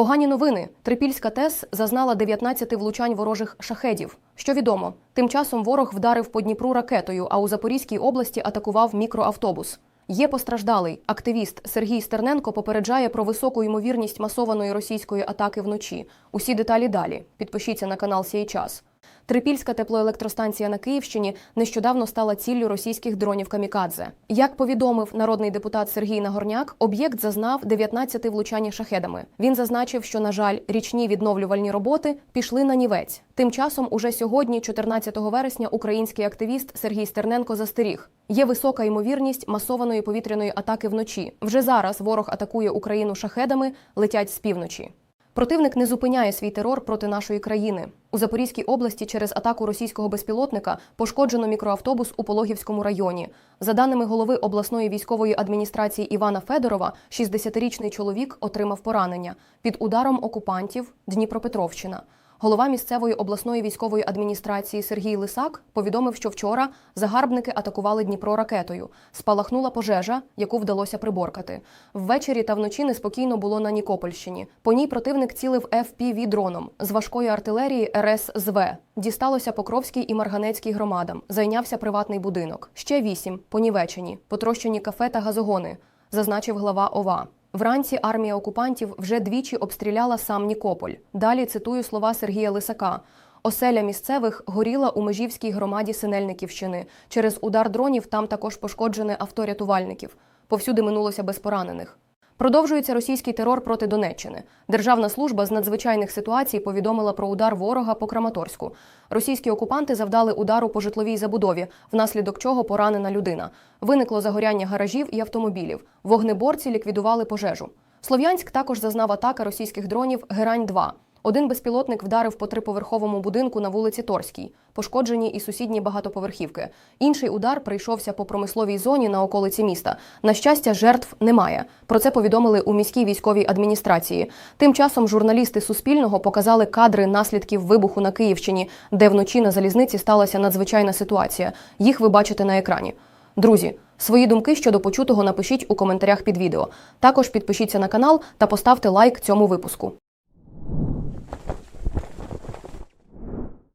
Погані новини. Трипільська ТЕС зазнала 19 влучань ворожих шахедів. Що відомо, тим часом ворог вдарив по Дніпру ракетою, а у Запорізькій області атакував мікроавтобус. Є постраждалий. Активіст Сергій Стерненко попереджає про високу ймовірність масованої російської атаки вночі. Усі деталі далі. Підпишіться на канал «Сій час». Трипільська теплоелектростанція на Київщині нещодавно стала ціллю російських дронів камікадзе. Як повідомив народний депутат Сергій Нагорняк, об'єкт зазнав 19 влучань шахедами. Він зазначив, що, на жаль, річні відновлювальні роботи пішли на нівець. Тим часом, уже сьогодні, 14 вересня, український активіст Сергій Стерненко застеріг. Є висока ймовірність масованої повітряної атаки вночі. Вже зараз ворог атакує Україну шахедами, летять з півночі. Противник не зупиняє свій терор проти нашої країни. У Запорізькій області через атаку російського безпілотника пошкоджено мікроавтобус у Пологівському районі. За даними голови обласної військової адміністрації Івана Федорова, 60-річний чоловік отримав поранення під ударом окупантів Дніпропетровщина. Голова місцевої обласної військової адміністрації Сергій Лисак повідомив, що вчора загарбники атакували Дніпро ракетою. Спалахнула пожежа, яку вдалося приборкати. Ввечері та вночі неспокійно було на Нікопольщині. По ній противник цілив fpv дроном з важкої артилерії РСЗВ. Дісталося Покровській і Марганецькій громадам. Зайнявся приватний будинок. Ще вісім понівечені, потрощені кафе та газогони, зазначив глава ОВА. Вранці армія окупантів вже двічі обстріляла сам Нікополь. Далі цитую слова Сергія Лисака. Оселя місцевих горіла у межівській громаді Синельниківщини. Через удар дронів там також пошкоджене авто рятувальників. Повсюди минулося без поранених. Продовжується російський терор проти Донеччини. Державна служба з надзвичайних ситуацій повідомила про удар ворога по Краматорську. Російські окупанти завдали удару по житловій забудові, внаслідок чого поранена людина. Виникло загоряння гаражів і автомобілів. Вогнеборці ліквідували пожежу. Слов'янськ також зазнав атака російських дронів Герань-2. Один безпілотник вдарив по триповерховому будинку на вулиці Торській, пошкоджені і сусідні багатоповерхівки. Інший удар прийшовся по промисловій зоні на околиці міста. На щастя, жертв немає. Про це повідомили у міській військовій адміністрації. Тим часом журналісти Суспільного показали кадри наслідків вибуху на Київщині, де вночі на залізниці сталася надзвичайна ситуація. Їх ви бачите на екрані. Друзі, свої думки щодо почутого напишіть у коментарях під відео. Також підпишіться на канал та поставте лайк цьому випуску.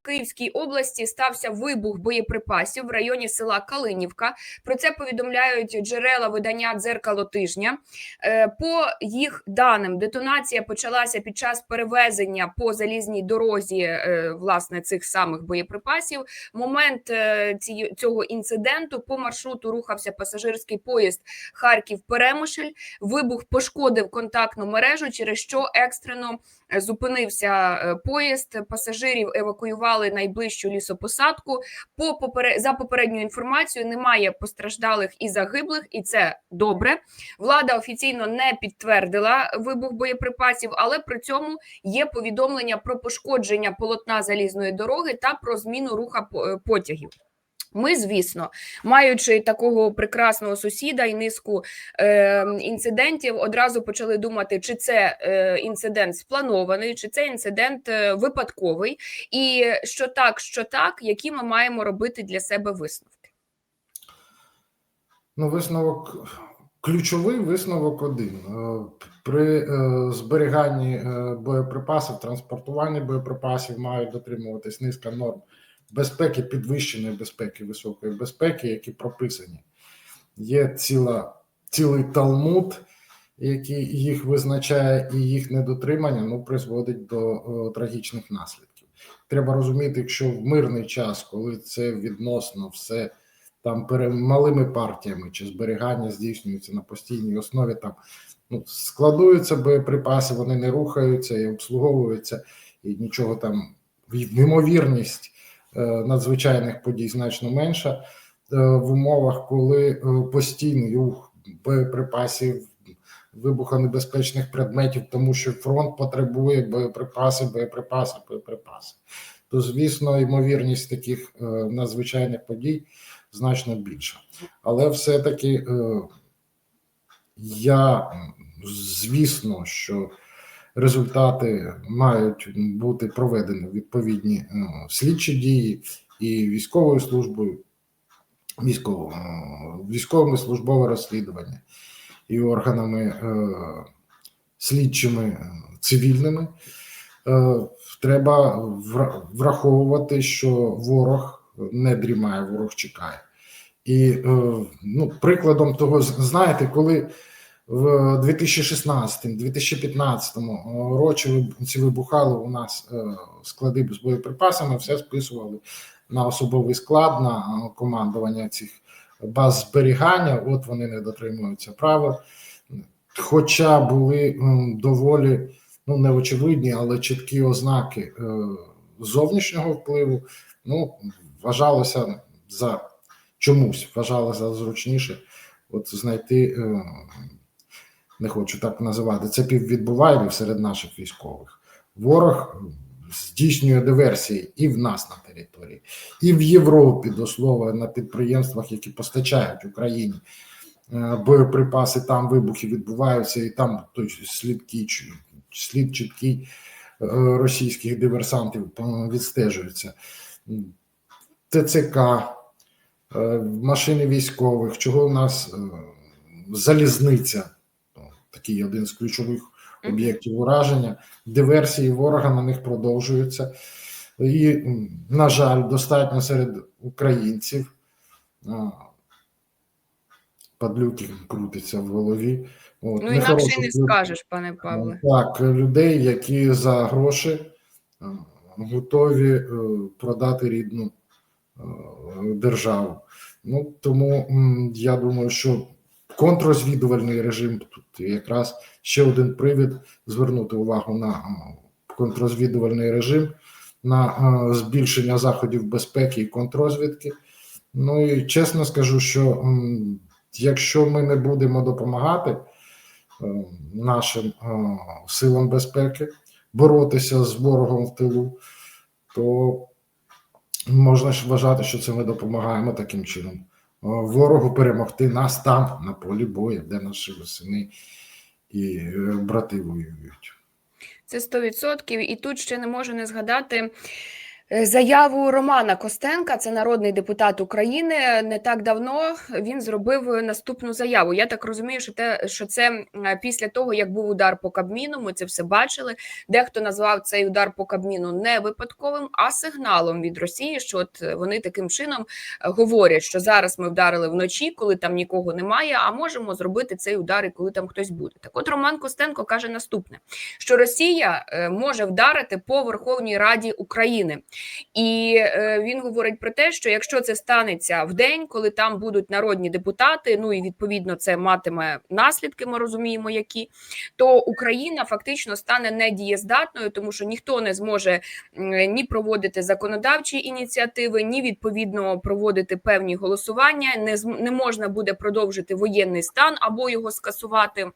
Київській області стався вибух боєприпасів в районі села Калинівка. Про це повідомляють джерела видання дзеркало тижня. Е, По їх даним, детонація почалася під час перевезення по залізній дорозі е, власне цих самих боєприпасів. Момент е, цього інциденту по маршруту рухався пасажирський поїзд Харків Перемишль. Вибух пошкодив контактну мережу, через що екстрено зупинився поїзд. Пасажирів евакуювали найближчу лісопосадку. По попере... за попередньою інформацією, немає постраждалих і загиблих, і це добре. Влада офіційно не підтвердила вибух боєприпасів, але при цьому є повідомлення про пошкодження полотна залізної дороги та про зміну руха е, потягів. Ми, звісно, маючи такого прекрасного сусіда і низку е, інцидентів, одразу почали думати, чи це е, інцидент спланований, чи це інцидент е, випадковий, і що так, що так, які ми маємо робити для себе висновки. Ну, висновок ключовий висновок один. Е, При е, зберіганні е, боєприпасів, транспортуванні боєприпасів мають дотримуватись низка норм безпеки, підвищеної безпеки, високої безпеки, які прописані. Є ціла, цілий талмуд, який їх визначає, і їх недотримання ну, призводить до е, трагічних наслідків. Треба розуміти, якщо в мирний час, коли це відносно все там малими партіями чи зберігання здійснюється на постійній основі, там ну, складуються боєприпаси, вони не рухаються і обслуговуються, і нічого там ймовірність е, надзвичайних подій значно менша е, в умовах, коли е, постійний рух боєприпасів, вибухонебезпечних предметів, тому що фронт потребує боєприпаси, боєприпаси, боєприпаси. То, звісно, ймовірність таких е, надзвичайних подій значно більша. Але все-таки е, я звісно, що результати мають бути проведені відповідні е, слідчі дії і військовою службою, військово, е, військовими службове розслідування і органами е, слідчими цивільними. Е, Треба враховувати, що ворог не дрімає, ворог чекає. І ну, прикладом того, знаєте, коли в 2016-2015 році виб- ці вибухали у нас е, склади з боєприпасами, все списували на особовий склад, на е, командування цих баз зберігання. От вони не дотримуються правил. Хоча були доволі ну не очевидні, але чіткі ознаки е, зовнішнього впливу, ну вважалося за чомусь, вважалося зручніше от знайти, е, не хочу так називати, це піввідбувайлів серед наших військових. Ворог здійснює диверсії і в нас на території, і в Європі, до слова, на підприємствах, які постачають Україні е, боєприпаси, там вибухи відбуваються, і там той слідкий, слід чіткий е, російських диверсантів е, відстежується. ТЦК, машини військових, чого у нас залізниця, такий один з ключових об'єктів ураження, диверсії ворога на них продовжуються. І, на жаль, достатньо серед українців. Падлюки крутиться в голові. От, Ну інакше не скажеш, пане Павле. Так, людей, які за гроші готові е, продати рідну е, державу. Ну тому я думаю, що контррозвідувальний режим тут якраз ще один привід звернути увагу на е, контррозвідувальний режим, на е, збільшення заходів безпеки і контррозвідки. Ну і чесно скажу, що якщо ми не будемо допомагати е, нашим силам безпеки боротися з ворогом в тилу, то можна ж вважати, що це ми допомагаємо таким чином ворогу перемогти нас там, на полі бою, де наші сини і е, брати воюють. Це 100%. І тут ще не можу не згадати е, заяву Романа Костенка, це народний депутат України. Не так давно він зробив наступну заяву. Я так розумію, що те, що це е, після того, як був удар по Кабміну, ми це все бачили. Дехто назвав цей удар по Кабміну не випадковим, а сигналом від Росії, що от вони таким чином е, говорять, що зараз ми вдарили вночі, коли там нікого немає, а можемо зробити цей удар, і коли там хтось буде. Так, от Роман Костенко каже наступне: що Росія е, може вдарити по Верховній Раді України, і е, він говорить про те, що якщо це станеться в день, коли там будуть народні депутати, ну і відповідно це матиме наслідки, ми розуміємо, які то Україна фактично стане недієздатною, тому що ніхто не зможе ні проводити законодавчі ініціативи, ні відповідно проводити певні голосування. Не не можна буде продовжити воєнний стан або його скасувати.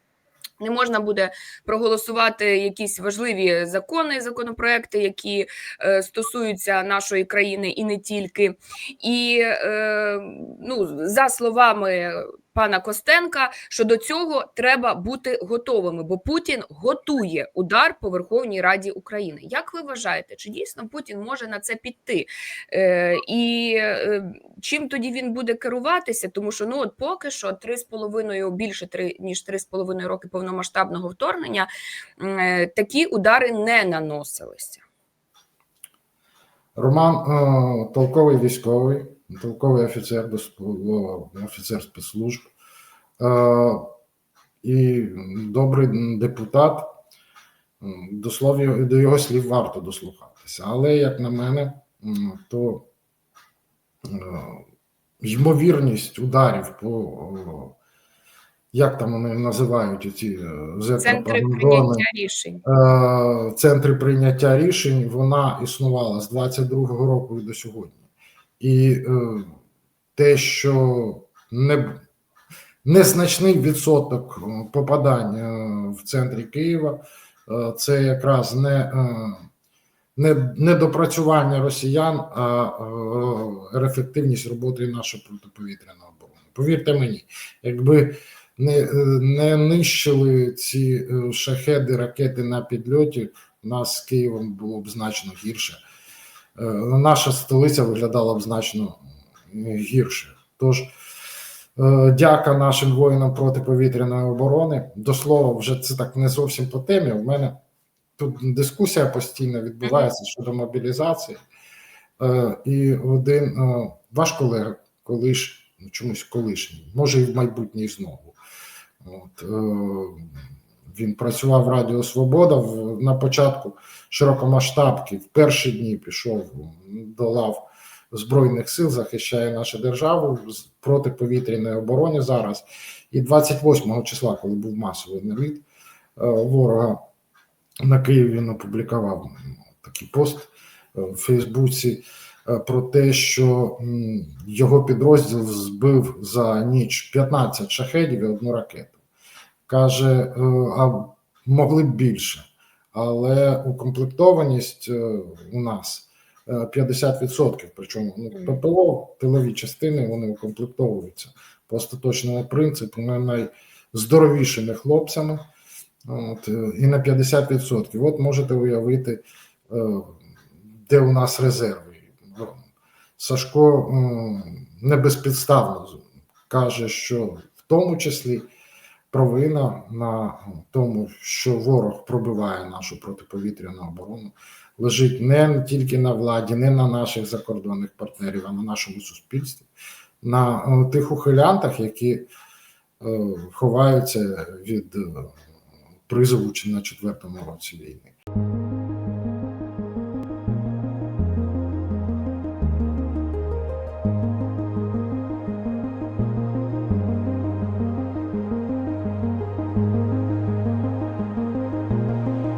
Не можна буде проголосувати якісь важливі закони, законопроекти, які е, стосуються нашої країни і не тільки. І е, ну, за словами пана Костенка, що до цього треба бути готовими, бо Путін готує удар по Верховній Раді України. Як ви вважаєте, чи дійсно Путін може на це піти? Е, і е, чим тоді він буде керуватися? Тому що ну от поки що три з половиною більше три ніж три з половиною роки повномасштабного вторгнення е, такі удари не наносилися. Роман е, толковий військовий, толковий офіцер офіцер спецслужб е, і добрий депутат. До слов, до його слів варто дослухатися. Але, як на мене, то е, ймовірність ударів по як там вони називають ці Центри прийняття рішень. Е, центри прийняття рішень вона існувала з 22-го року і до сьогодні. І е, те, що не, незначний відсоток е, попадань е, в центрі Києва, е, це якраз не, не недопрацювання росіян, а ефективність роботи нашої протиповітряної оборони. Повірте мені, якби не, не нищили ці шахеди, ракети на підльоті, у нас з Києвом було б значно гірше. Е, Наша столиця виглядала б значно гірше. Тож, е, дяка нашим воїнам протиповітряної оборони. До слова, вже це так не зовсім по темі. У мене тут дискусія постійно відбувається щодо мобілізації. Е, І один ваш колега, колиш, ну, чомусь колишній, може і в майбутній знову. От, він працював в Радіо Свобода в, на початку широкомасштабки. В перші дні пішов до лав Збройних сил, захищає нашу державу з протиповітряної оборони зараз. І 28 числа, коли був масовий наліт е, ворога на Київ, він опублікував такий пост е, в Фейсбуці е, про те, що його підрозділ збив за ніч 15 шахедів і одну ракету. Каже, е, а могли б більше, але укомплектованість е, у нас е, 50%, причому ну, ППО, тилові частини вони укомплектовуються по остаточному принципу не найздоровішими хлопцями. От, е, і на 50%. От можете уявити, е, де у нас резерви. Сашко м, не безпідставно каже, що в тому числі провина на тому, що ворог пробиває нашу протиповітряну оборону, лежить не тільки на владі, не на наших закордонних партнерів, а на нашому суспільстві, на е, тих ухилянтах, які е, ховаються від е, призову чи на четвертому році війни.